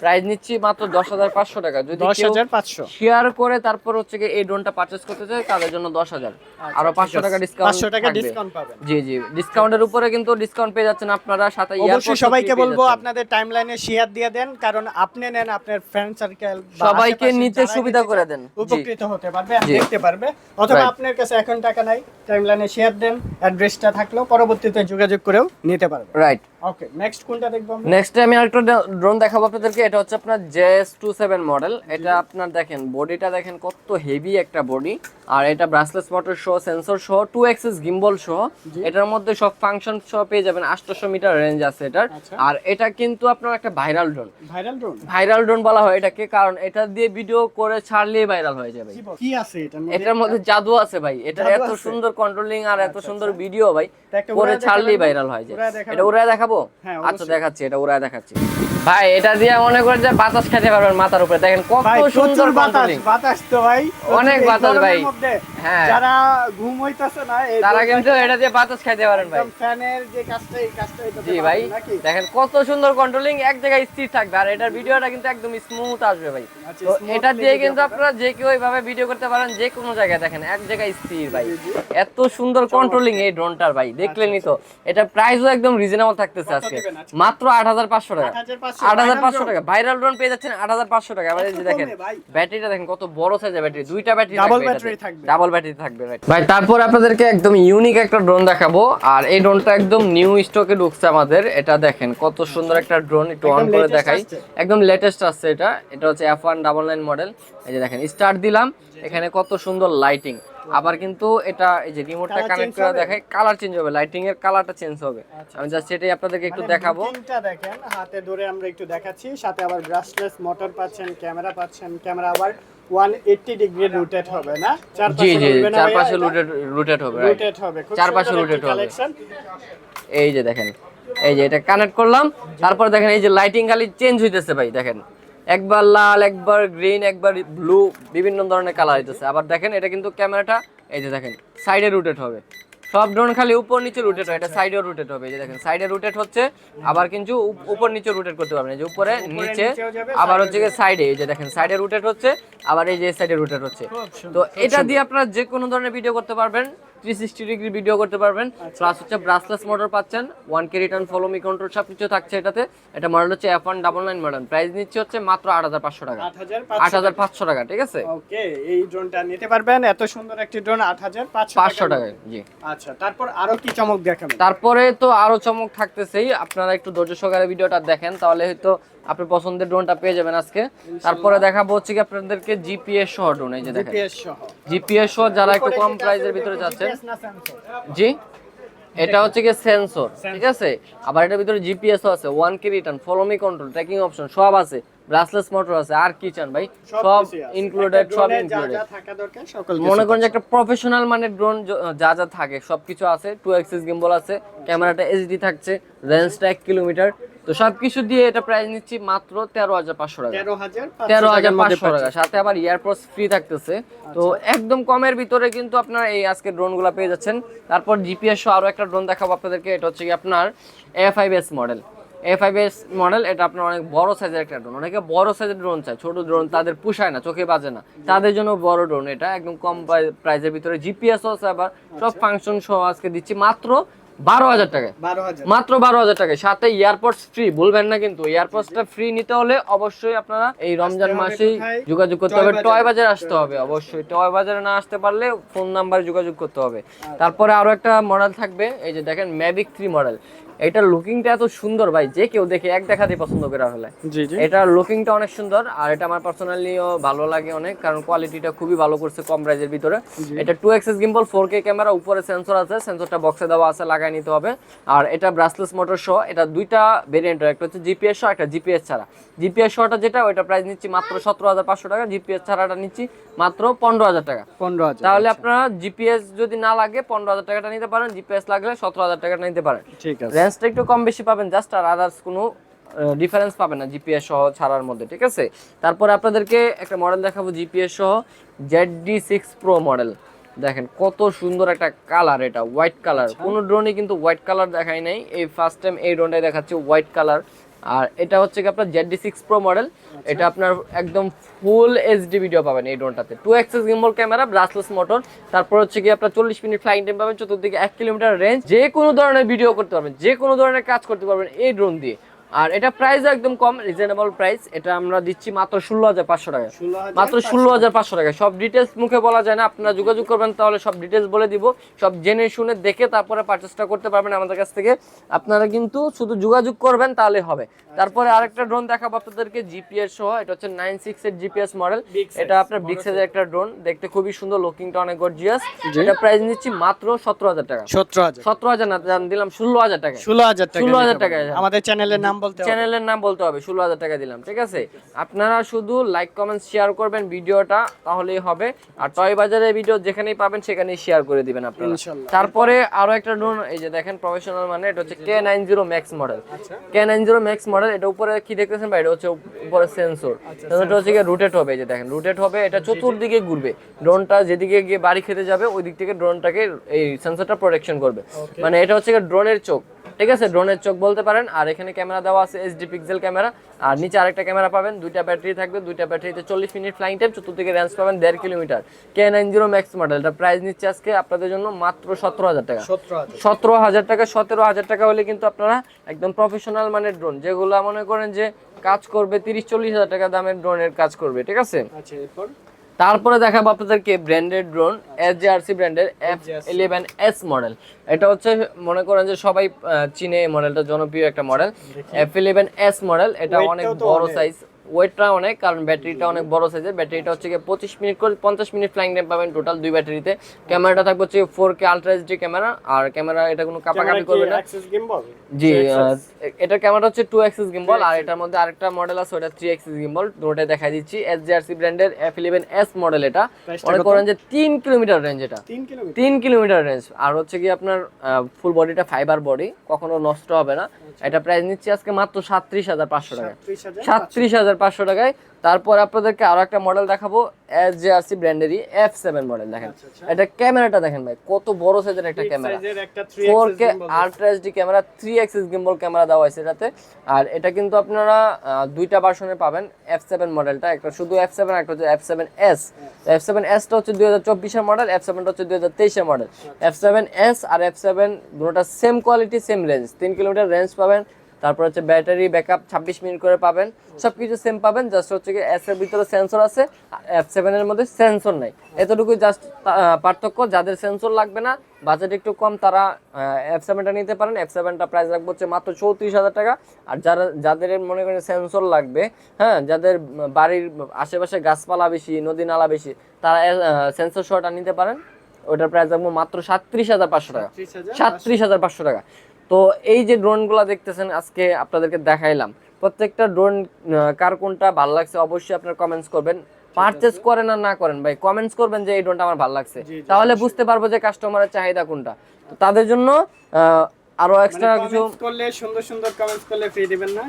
Speaker 1: প্রাইস নিচ্ছি মাত্র দশ হাজার পাঁচশো টাকা। যদি
Speaker 2: দশ হাজার পাঁচশো।
Speaker 1: শেয়ার করে তারপর হচ্ছে এই ড্রোনটা পারচেজ করতে তাদের জন্য দশ হাজার। আরও পাঁচশো টাকা ডিসকাউন্ট
Speaker 2: পাঁচশো টাকা ডিসকাউন্ট পাবেন।
Speaker 1: জি জি। ডিসকাউন্টের উপরে কিন্তু ডিসকাউন্ট পেয়ে যাচ্ছেন আপনারা সাথে
Speaker 2: অবশ্যই সবাইকে বলব। আপনাদের টাইমলাইনে শেয়ার দিয়ে দেন কারণ আপনি নেন আপনার ফ্রেন্ড সার্কেল
Speaker 1: সবাইকে নিতে সুবিধা করে দেন।
Speaker 2: উপকৃত হতে পারবে দেখতে পারবে। অথবা আপনার কাছে এখন টাকা নাই টাইমলাইনে শেয়ার দেন অ্যাড্রেসটা থাকলেও পরবর্তীতে যোগাযোগ করেও নিতে পারবে।
Speaker 1: রাইট
Speaker 2: ওকে নেক্সট কোনটা দেখব
Speaker 1: নেক্সট আমি আরেকটা ড্রোন দেখাবো আপনাদেরকে। এটা হচ্ছে আপনার জেএস টু সেভেন মডেল। এটা আপনার দেখেন বডিটা দেখেন কত হেভি একটা বডি আর এটা ব্রাসলেস মোটর সহ সেন্সর সহ টু এক্সেস গিম্বল সহ। এটার মধ্যে সব ফাংশন সহ পেয়ে যাবেন আটশোশো মিটার রেঞ্জ আছে এটার।
Speaker 2: আচ্ছা।
Speaker 1: আর এটা কিন্তু আপনার একটা viral drone
Speaker 2: viral drone
Speaker 1: viral drone বলা হয় এটাকে কারণ এটা দিয়ে ভিডিও করে ছাড়লেই ভাইরাল হয়ে যাবে
Speaker 2: কি আছে এটা
Speaker 1: এটার মধ্যে জাদু আছে ভাই। এটা এত সুন্দর কন্ট্রোলিং আর এত
Speaker 2: আচ্ছা,
Speaker 1: সুন্দর
Speaker 2: আচ্ছা।
Speaker 1: ভিডিও ভাই করে ছাড়লেই ভাইরাল হয়ে যায়। এটা উড়ায় দেখাবো?
Speaker 2: হ্যাঁ,
Speaker 1: আচ্ছা দেখাচ্ছি এটা উড়ায় দেখাচ্ছি। ভাই এটা দিয়ে মনে করেন যে বাতাস খেতে পারবেন মাথার উপরে। দেখেন কত সুন্দর
Speaker 2: বাতাস বাতাস। তো ভাই
Speaker 1: অনেক বাতাস ভাই। হ্যাঁ।
Speaker 2: যারা ঘুম হইতাছে না
Speaker 1: তারা কিন্তু এটা দিয়ে বাতাস খাইতে পারেন ভাই।
Speaker 2: একদম ফ্যানের যে কাজটা এই কাজটা এটাতে
Speaker 1: জি ভাই দেখেন কত সুন্দর কন্ট্রোলিং এক জায়গায় স্থির থাকবে। আর এটার ভিডিওটা কিন্তু একদম স্মুথ আসবে ভাই।
Speaker 2: আচ্ছা,
Speaker 1: তো এটা দিয়ে কিন্তু আপনারা যে কেউ এইভাবে ভিডিও করতে পারেন যে কোনো জায়গায় দেখেন এক জায়গায় স্থির ভাই। এত সুন্দর কন্ট্রোলিং এই ড্রোনটার ভাই দেখলেনই তো। এটা প্রাইসও একদম রিজনেবল থাকতেছে
Speaker 2: কত
Speaker 1: আজকে। মাত্র আট হাজার পাঁচশো টাকা।
Speaker 2: 8,500
Speaker 1: আট হাজার পাঁচশো টাকা। ভাইরাল ড্রোন পেয়ে যাচ্ছেন আট হাজার পাঁচশো টাকা। এবার এই যে দেখেন? ব্যাটারিটা দেখেন কত বড় সাইজের ব্যাটারি। দুইটা ব্যাটারি
Speaker 2: ডাবল ব্যাটারি থাকবে।
Speaker 1: ডাবল ব্যাটারি থাকবে? ভাই তারপর আপনাদেরকে একদম ইউনিক একটা ড্রোন দেখাবো। আর এই ড্রোনটা একদম নিউ স্টকে ঢুকছে আমাদের। এটা দেখেন কত সুন্দর একটা ড্রোন একটু অন করে দেখাই। একদম লেটেস্ট আসছে এটা। এটা হচ্ছে F one double nine model এই যে দেখেন স্টার্ট দিলাম। এখানে কত সুন্দর লাইটিং আবার কিন্তু এটা এই যে রিমোটটা কানেক্ট করে
Speaker 2: হবে?
Speaker 1: দেখাই কালার চেঞ্জ হবে লাইটিং এর কালারটা চেঞ্জ হবে। আমি জাস্ট এটাই আপনাদেরকে একটু
Speaker 2: মানে
Speaker 1: দেখাবো।
Speaker 2: looking-টা দেখেন হাতে ধরে আমরা একটু দেখাচ্ছি সাথে আবার ব্রাশলেস মোটর পাচ্ছেন ক্যামেরা পাচ্ছেন ক্যামেরা আবার 180 ডিগ্রি রোটেট হবে না?
Speaker 1: জি জি চারপাশে রুটেড রুটেট হবে right?
Speaker 2: রোটেট হবে খুব
Speaker 1: চারপাশে
Speaker 2: সুন্দর
Speaker 1: rotate
Speaker 2: একটি
Speaker 1: হবে। এই যে দেখেন এই যে এটা কানেক্ট করলাম তারপর দেখেন এই যে লাইটিং খালি চেঞ্জ হইতেছে ভাই দেখেন। একবার লাল একবার গ্রিন একবার ব্লু বিভিন্ন ধরনের কালার হইতেছে। আবার দেখেন এটা কিন্তু ক্যামেরাটা এই যে দেখেন সাইডে রোটেট হবে। সব ড্রোন খালি উপর নিচে রোটেট হয় এটা সাইডেও রোটেট হবে। এই যে দেখেন সাইডে রোটেট হচ্ছে আবার কিন্তু উপর নিচে রোটেট করতে পারবেন। এই যে উপরে নিচে আবার হচ্ছে গিয়ে সাইডে এই যে দেখেন সাইডে রোটেট হচ্ছে আবার এই যে সাইডে রোটেট হচ্ছে। তো এটা দিয়ে আপনারা যে কোনো ধরনের ভিডিও করতে পারবেন। থ্রি সিক্সটি ডিগ্রি ভিডিও করতে পারবেন। প্লাস হচ্ছে ব্রাসলেস মোটর পাচ্ছেন। One key return follow me control সব কিছু থাকছে এটাতে। এটা মডেল হচ্ছে F one double nine model price নিচ্ছে হচ্ছে মাত্র আট হাজার পাঁচশো টাকা।
Speaker 2: আট হাজার
Speaker 1: পাঁচশো টাকা। ঠিক আছে?
Speaker 2: ওকে এই ড্রোনটা নিতে পারবেন। এত সুন্দর একটি ড্রোন আট হাজার পাঁচশো
Speaker 1: টাকায় জি।
Speaker 2: আচ্ছা তারপর আরও কি চমক দেখাবেন?
Speaker 1: তারপরে তো আরও চমক থাকতেছেই। আপনারা একটু ধৈর্য সহকারে ভিডিওটা দেখেন তাহলে হয়তো আপনি পছন্দের ড্রোনটা পেয়ে যাবেন আজকে। তারপরে দেখাবো হচ্ছে কি আপনাদেরকে জিপিএস সহ ড্রোন এই যে দেখেন।
Speaker 2: জিপিএস সহ।
Speaker 1: জিপিএস সহ যারা একটু কম প্রাইসের ভিতরে যাচ্ছেন? জি? এটা হচ্ছে কি সেন্সর ঠিক আছে? আবার এটার ভিতরে জিপিএস আছে one key return follow me control tracking option সব আছে। ব্রাসলেস মোটর আছে আর কি চান ভাই? সব ইনক্লুডেড সব ইনক্লুডেড
Speaker 2: যা থাকা দরকার সকল
Speaker 1: মনে করেন যে একটা প্রফেশনাল মানের ড্রোন যা যা থাকে সবকিছু আছে টু এক্সিস গিম্বল আছে ক্যামেরাটা এইচডি থাকছে রেঞ্জটা এক কিলোমিটার তো সবকিছু দিয়ে এটা প্রাইস নিচ্ছি মাত্র তেরো হাজার পাঁচশো টাকা।
Speaker 2: তেরো হাজার
Speaker 1: পাঁচশো টাকা। সাথে আবার ইয়ারপোর্টস ফ্রি থাকতেছে। তো একদম কমের ভিতরে কিন্তু আপনার এই আজকে ড্রোনগুলো পেয়ে যাচ্ছেন। তারপর জিপিএস সহ আরও একটা ড্রোন দেখাবো আপনাদেরকে। এটা হচ্ছে কি আপনার A five S model A five S model এটা আপনার অনেক বড় সাইজের একটা ড্রোন অনেকে বড় সাইজের ড্রোন চায়। ছোট ড্রোন তাদের পুষায় না চোখে বাজে না। তাদের জন্য বড় ড্রোন এটা। একদম কম প্রাইসের ভিতরে জিপিএস আবার। সব ফাংশন সহ আজকে দিচ্ছি। মাত্র বারো হাজার টাকায় মাত্র বারো হাজার টাকায় সাথে এয়ারপোর্টস ফ্রি বলবেন না কিন্তু। এয়ারপোর্টসটা ফ্রি নিতে হলে অবশ্যই আপনারা এই রমজান মাসেই যোগাযোগ করতে হবে। টয় বাজারে। আসতে হবে অবশ্যই। টয় বাজারে। না আসতে পারলে ফোন নাম্বারে যোগাযোগ করতে হবে। তারপরে আরও একটা মডেল থাকবে। এই যে দেখেন ম্যাভিক থ্রি মডেল এটার লুকিংটা এত সুন্দর ভাই যে কেউ দেখে এক দেখাতেই পছন্দ করে ফেলে।
Speaker 2: জি
Speaker 1: লুকিংটা অনেক সুন্দর আর এটা আমার পার্সোনালিও ভালো লাগে অনেক কারণ কোয়ালিটিটা খুবই ভালো করছে কম প্রাইজের ভিতরে। এটা two axis gimbal four K camera উপরে সেন্সর আছে সেন্সরটা বক্সে দেওয়া আছে লাগাই নিতে হবে। আর এটা ব্রাসলেস মোটর সহ এটা দুইটা ভেরিয়েন্ট একটা হচ্ছে জিপিএস সহ একটা জিপিএস ছাড়া। জিপিএস সহটা যেটা ওইটা প্রাইস নিচ্ছি মাত্র সতেরো হাজার পাঁচশো টাকা জিপিএস ছাড়াটা নিচ্ছি মাত্র পনেরো হাজার টাকা।
Speaker 2: পনেরো হাজার
Speaker 1: তাহলে আপনারা জিপিএস যদি না লাগে পনেরো হাজার টাকাটা নিতে পারেন জিপিএস লাগলে সতেরো হাজার টাকাটা নিতে পারেন।
Speaker 2: ঠিক আছে।
Speaker 1: রেঞ্জটা একটু কম বেশি পাবেন জাস্ট আর আদার্স কোনো ডিফারেন্স পাবে না জিপিএস সহ ছাড়ার মধ্যে ঠিক আছে? তারপর আপনাদেরকে একটা মডেল দেখাবো জিপিএস সহ Z D six pro model দেখেন কত সুন্দর একটা কালার এটা হোয়াইট কালার কোনো ড্রোনই কিন্তু হোয়াইট কালার দেখায় নাই। এই ফার্স্ট টাইম এই ড্রোনটাই দেখাচ্ছে হোয়াইট কালার আর এটা হচ্ছে কি আপনার Z D six pro model এটা আপনার একদম ফুল এইচডি ভিডিও পাবেন এই ড্রোনটাতে two axis gimbal camera brushless motor তারপর হচ্ছে কি আপনার চল্লিশ মিনিট ফ্লাইং টাইম পাবেন চতুর্দিকে এক কিলোমিটার রেঞ্জ যে কোনো ধরনের ভিডিও করতে পারবেন যে কোনো ধরনের কাজ করতে পারবেন এই ড্রোন দিয়ে। আর এটা প্রাইস একদম কম রিজনেবল প্রাইস এটা আমরা দিচ্ছি মাত্র ষোলো হাজার পাঁচশো টাকা। মাত্র ষোলো হাজার পাঁচশো টাকা। সব ডিটেলস মুখে বলা যায় না আপনারা যোগাযোগ করবেন তাহলে সব ডিটেলস বলে দিব। সব জেনে শুনে দেখে তারপরে পারচেসটা করতে পারবেন আমাদের কাছ থেকে। আপনারা কিন্তু শুধু যোগাযোগ করবেন তাহলে হবে। তারপরে আরেকটা ড্রোন দেখাবো আপনাদেরকে জিপিএস সহ। এটা হচ্ছে নাইন সিক্স এর জিপিএস মডেল এটা আপনার বিগ সাইজের একটা ড্রোন দেখতে খুবই সুন্দর লুকিংটা অনেক গর্জিয়াস এটা প্রাইস নিচ্ছি মাত্র সতেরো হাজার টাকা।
Speaker 2: সতেরো হাজার।
Speaker 1: সতেরো হাজার না জান দিলাম ষোলো হাজার টাকা।
Speaker 2: ষোলো হাজার টাকা
Speaker 1: 16,000
Speaker 2: নিতে
Speaker 1: টাকা।
Speaker 2: আমাদের চ্যানেলের নাম বলতে হবে।
Speaker 1: চ্যানেলের নাম বলতে হবে ষোলো হাজার টাকা দিলাম ঠিক আছে? আপনারা শুধু লাইক কমেন্ট শেয়ার করবেন ভিডিওটা তাহলেই হবে। আর টয় বাজারের ভিডিও যেখানেই পাবেন সেখানেই শেয়ার করে দিবেন আপনারা। তারপরে আরও একটা ড্রোন এই যে দেখেন প্রফেশনাল মানে এটা হচ্ছে K nine zero max model. K nine zero max model এটা উপরে কি দেখতেছেন ভাই? এটা হচ্ছে উপরে সেন্সর
Speaker 2: আচ্ছা,
Speaker 1: সেন্সরটা হচ্ছে গিয়ে রোটেট হবে এই যে দেখেন রোটেট হবে এটা চতুর্দিকে ঘুরবে। ড্রোনটা যেদিকে গিয়ে বাড়ি খেতে যাবে ওই দিক থেকে ড্রোনটাকে এই সেন্সরটা প্রোটেকশন করবে। মানে এটা হচ্ছে ড্রোনের চোখ। ঠিক আছে ড্রোনের চোখ বলতে পারেন আর এখানে ক্যামেরা দেওয়া আছে এইচডি পিক্সেল ক্যামেরা আর নিচে আরেকটা ক্যামেরা পাবেন দুইটা ব্যাটারি থাকবে দুইটা ব্যাটারিতে চল্লিশ মিনিট ফ্লাইং টাইম চতুর্দিকে রেঞ্জ পাবেন দেড় kilometre. K nine zero max model এটা প্রাইস নিচ্ছে আজকে আপনাদের জন্য মাত্র সতেরো হাজার টাকা।
Speaker 2: সতেরো হাজার
Speaker 1: সতেরো হাজার টাকা সতেরো হাজার টাকা হলে কিন্তু আপনারা একদম প্রফেশনাল মানের ড্রোন যেগুলো মনে করেন যে কাজ করবে তিরিশ চল্লিশ হাজার টাকা দামের ড্রোনের কাজ করবে ঠিক আছে?
Speaker 2: আচ্ছা এরপর?
Speaker 1: তারপরে দেখাবো আপনাদেরকে branded drone S J R C ব্র্যান্ডের এফ ইলেভেন এস মডেল এটা হচ্ছে মনে করেন যে সবাই চিনে এই মডেলটা জনপ্রিয় একটা model F eleven S model এটা অনেক বড় সাইজ ওয়েটটা অনেক কারণ ব্যাটারিটা অনেক বড় সাইজের ব্যাটারিটা হচ্ছে গিয়ে পঁচিশ মিনিট করে পঞ্চাশ মিনিট ফ্লাইং টাইম পাবেন টোটাল দুই ব্যাটারিতে। ক্যামেরাটা থাকবে হচ্ছে four K ultra HD camera আর ক্যামেরা এটা কোনো কাপাকাপি করবে না। জি এটা ক্যামেরা হচ্ছে টু এক্সিস গিম্বল আর এটার মধ্যে আরেকটা মডেল আছে ওটা থ্রি এক্সিস গিম্বল দুটোটাই দেখাই দিচ্ছি। এস জিআরসি ব্র্যান্ডের এফ ইলেভেন এস মডেল এটা। মনে করেন যে তিন কিলোমিটার রেঞ্জ এটা।
Speaker 2: তিন কিলোমিটার
Speaker 1: রেঞ্জ আর হচ্ছে কি আপনার ফুল বডিটা ফাইবার বডি কখনো নষ্ট হবে না। এটা প্রাইস নিচ্ছি আজকে মাত্র সাতত্রিশ হাজার পাঁচশো টাকা।
Speaker 2: ত্রিশ
Speaker 1: সাতত্রিশ হাজার পাঁচশো টাকায়। তারপর আপনাদেরকে আরও একটা মডেল দেখাবো এস জে আর সি ব্র্যান্ডেরই এফ সেভেন মডেল দেখেন।
Speaker 2: আচ্ছা, আচ্ছা।
Speaker 1: এটা ক্যামেরাটা দেখেন ভাই কত বড় সাইজের একটা camera. Four
Speaker 2: 3x
Speaker 1: K
Speaker 2: gimbal
Speaker 1: ultra HD camera three axis gimbal camera দেওয়া হয়েছে এটাতে। আর এটা কিন্তু আপনারা দুইটা ভার্সনে পাবেন এফ সেভেন মডেলটা একটা শুধু এফ সেভেন একটা হচ্ছে F seven S F seven এসটা হচ্ছে দুই হাজার চব্বিশের মডেল এফ সেভেনটা হচ্ছে দুই হাজার তেইশের মডেল এফ সেভেন এস আর এফ সেভেন দুটোটা সেম কোয়ালিটি সেম রেঞ্জ তিন কিলোমিটার রেঞ্জ পাবেন তারপর হচ্ছে ব্যাটারি ব্যাকআপ ছাব্বিশ মিনিট করে পাবেন। সব কিছু সেম পাবেন জাস্ট হচ্ছে কি এস এর ভিতরে সেন্সর আছে এফ সেভেনের মধ্যে সেন্সর নাই। এতটুকু জাস্ট পার্থক্য যাদের সেন্সর লাগবে না বাজেট একটু কম তারা এফ সেভেনটা নিতে পারেন। এফ সেভেনটা প্রাইস রাখব হচ্ছে মাত্র চৌত্রিশ হাজার টাকা। আর যারা যাদের মনে করেন সেন্সর লাগবে হ্যাঁ যাদের বাড়ির আশেপাশে গাছপালা বেশি নদী নালা বেশি তারা সেন্সর শটা নিতে পারেন। ওটার প্রাইস রাখব মাত্র সাতত্রিশ হাজার পাঁচশো টাকা।
Speaker 2: 30,000
Speaker 1: সাতত্রিশ হাজার পাঁচশো টাকা। তো এই যে ড্রোনগুলো দেখতেছেন আজকে আপনাদেরকে দেখাইলাম। প্রত্যেকটা ড্রোন কার কোনটা ভালো লাগছে অবশ্যই আপনারা কমেন্টস করবেন। পারচেস করেন আর না করেন ভাই কমেন্টস করবেন যে এই ড্রোনটা আমার ভালো লাগছে। তাহলে বুঝতে পারব যে কাস্টমারের চাহিদা কোনটা। তো তাদের জন্য আরও
Speaker 2: মানে
Speaker 1: এক্সট্রা কিছু
Speaker 2: করলে সুন্দর সুন্দর কমেন্টস করলে ফ্রি দিবেন না?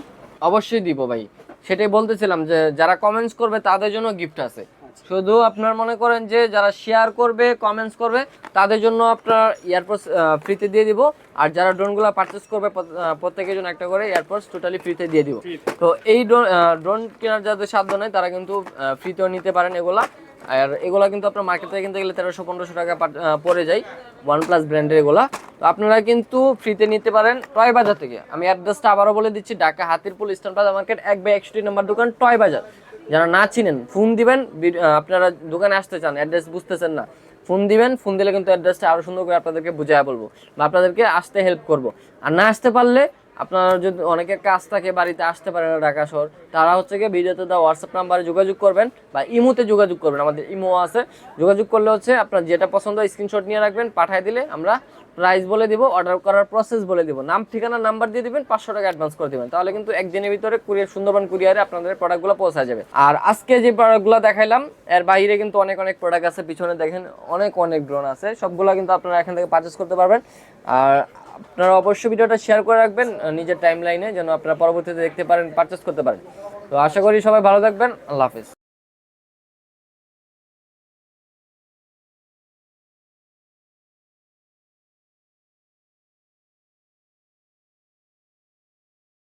Speaker 1: অবশ্যই দিব ভাই। সেটাই বলতেছিলাম যে যারা কমেন্টস করবে তাদের জন্য গিফট আছে। শুধু আপনার মনে করেন যে যারা শেয়ার করবে কমেন্টস করবে তাদের জন্য আপনার ইয়ারপোর্টস ফ্রিতে দিয়ে দিব। আর যারা ড্রোনগুলো পারচেস করবে প্রত্যেকের জন্য একটা করে এয়ারপোর্টস টোটালি ফ্রিতে দিয়ে দিব। তো এই ড্রোন ড্রোন কেনার যাদের সাধ্য নেই তারা কিন্তু ফ্রিতেও নিতে পারেন এগুলা। আর এগুলা কিন্তু আপনার মার্কেট থেকে কিনতে গেলে তেরোশো পনেরোশো টাকা পড়ে যায় ওয়ান প্লাস ব্র্যান্ডের এগুলা। তো আপনারা কিন্তু ফ্রিতে নিতে পারেন টয় বাজার থেকে। আমি অ্যাড্রেসটা আবারও বলে দিচ্ছি ঢাকা হাতিরপুল ইস্টার্ন বাজার মার্কেট এক বাই একষট্টি নম্বর দোকান টয় বাজার। যারা না চিনেন ফোন দিবেন আপনারা দোকানে আসতে চান অ্যাড্রেস বুঝতেছেন না ফোন দিবেন ফোন দিলে কিন্তু অ্যাড্রেসটা আরও সুন্দর করে আপনাদেরকে বুঝাই বলব বা আপনাদেরকে আসতে হেল্প করব। আর না আসতে পারলে আপনারা যদি অনেকের কাজ থাকে, বাড়িতে আসতে পারে না ঢাকা শহর, তারা হচ্ছে গিয়ে ভিডিওতে দেওয়া হোয়াটসঅ্যাপ নাম্বারে যোগাযোগ করবেন বা ইমোতে যোগাযোগ করবেন। আমাদের ইমো আছে, যোগাযোগ করলে হচ্ছে আপনার যেটা পছন্দ স্ক্রিনশট নিয়ে রাখবেন, পাঠিয়ে দিলে আমরা প্রাইস বলে দিব অর্ডার করার প্রসেস বলে দিব। নাম, ঠিকানা নাম্বার দিয়ে দিবেন, পাঁচশো টাকা অ্যাডভান্স করে দিবেন। তাহলে কিন্তু একদিনের ভিতরে কুরিয়ার, সুন্দরবন কুরিয়ারে আপনাদের প্রোডাক্টগুলো পৌঁছা যাবে। আর আজকে যে প্রোডাক্টগুলো দেখাইলাম, এর বাইরে কিন্তু অনেক অনেক প্রোডাক্ট আছে। পিছনে দেখেন অনেক অনেক ড্রোন আছে। সবগুলো কিন্তু আপনারা এখান থেকে পারচেস করতে পারবেন। আর আপনারা অবশ্যই ভিডিওটা শেয়ার করে রাখবেন নিজের টাইম লাইনে যেন আপনারা পরবর্তীতে দেখতে পারেন পারচেস করতে পারেন। তো আশা করি সবাই ভালো থাকবেন। আল্লাহ হাফিজ।